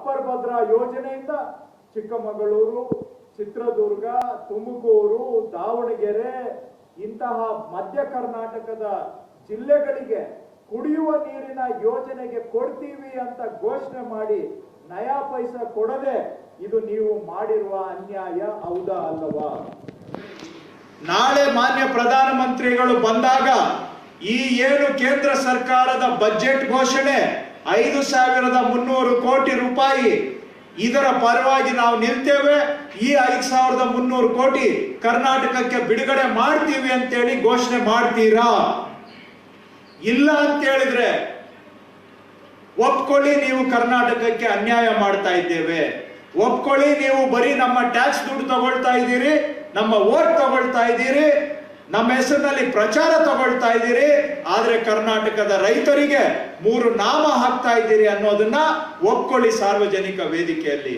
Upper Bhadra ಯೋಜನೆಯಿಂದ ಚಿಕ್ಕಮಗಳೂರು, ಚಿತ್ರದುರ್ಗ, ತುಮಕೂರು, ದಾವಣಗೆರೆ, ಇಂತಹ ಮಧ್ಯ ಕರ್ನಾಟಕದ ಜಿಲ್ಲೆಗಳಿಗೆ ಕುಡಿಯುವ ನೀರಿನ ಯೋಜನೆಗೆ ಕೊಡ್ತೀವಿ ಅಂತ ಘೋಷಣೆ ಮಾಡಿ ನಯಾ ಪೈಸ ಕೊಡದೆ ಇದು ನೀವು ಮಾಡಿರುವ ಅನ್ಯಾಯ ಹೌದಾ ಅಲ್ಲವಾ? ನಾಳೆ ಮಾನ್ಯ ಪ್ರಧಾನಮಂತ್ರಿಗಳು ಬಂದಾಗ ಈ ಏನು ಕೇಂದ್ರ ಸರ್ಕಾರದ ಬಜೆಟ್ ಘೋಷಣೆ ಐದು ಸಾವಿರದ ಮುನ್ನೂರು ಕೋಟಿ ರೂಪಾಯಿ. ಇದರ ಪರವಾಗಿ ನಾವು ನಿಲ್ತೇವೆ. ಈ ಐದು ಸಾವಿರದ ಮುನ್ನೂರು ಕೋಟಿ ಕರ್ನಾಟಕಕ್ಕೆ ಬಿಡುಗಡೆ ಮಾಡ್ತೀವಿ ಅಂತೇಳಿ ಘೋಷಣೆ ಮಾಡ್ತೀರಾ? ಇಲ್ಲ ಅಂತ ಹೇಳಿದ್ರೆ ಒಪ್ಕೊಳ್ಳಿ ನೀವು ಕರ್ನಾಟಕಕ್ಕೆ ಅನ್ಯಾಯ ಮಾಡ್ತಾ ಇದ್ದೇವೆ. ಒಪ್ಕೊಳ್ಳಿ ನೀವು ಬರೀ ನಮ್ಮ ಟ್ಯಾಕ್ಸ್ ದುಡ್ಡು ತಗೊಳ್ತಾ ಇದ್ದೀರಿ, ನಮ್ಮ ಓಟ್ ತಗೊಳ್ತಾ ಇದ್ದೀರಿ ನಮ್ಮ ಹೆಸರಿನಲ್ಲಿ ಪ್ರಚಾರ ತಗೊಳ್ತಾ ಇದ್ದೀರಿ, ಆದ್ರೆ ಕರ್ನಾಟಕದ ರೈತರಿಗೆ ಮೂರು ನಾಮ ಹಾಕ್ತಾ ಇದ್ದೀರಿ ಅನ್ನೋದನ್ನ ಒಪ್ಕೊಳ್ಳಿ ಸಾರ್ವಜನಿಕ ವೇದಿಕೆಯಲ್ಲಿ.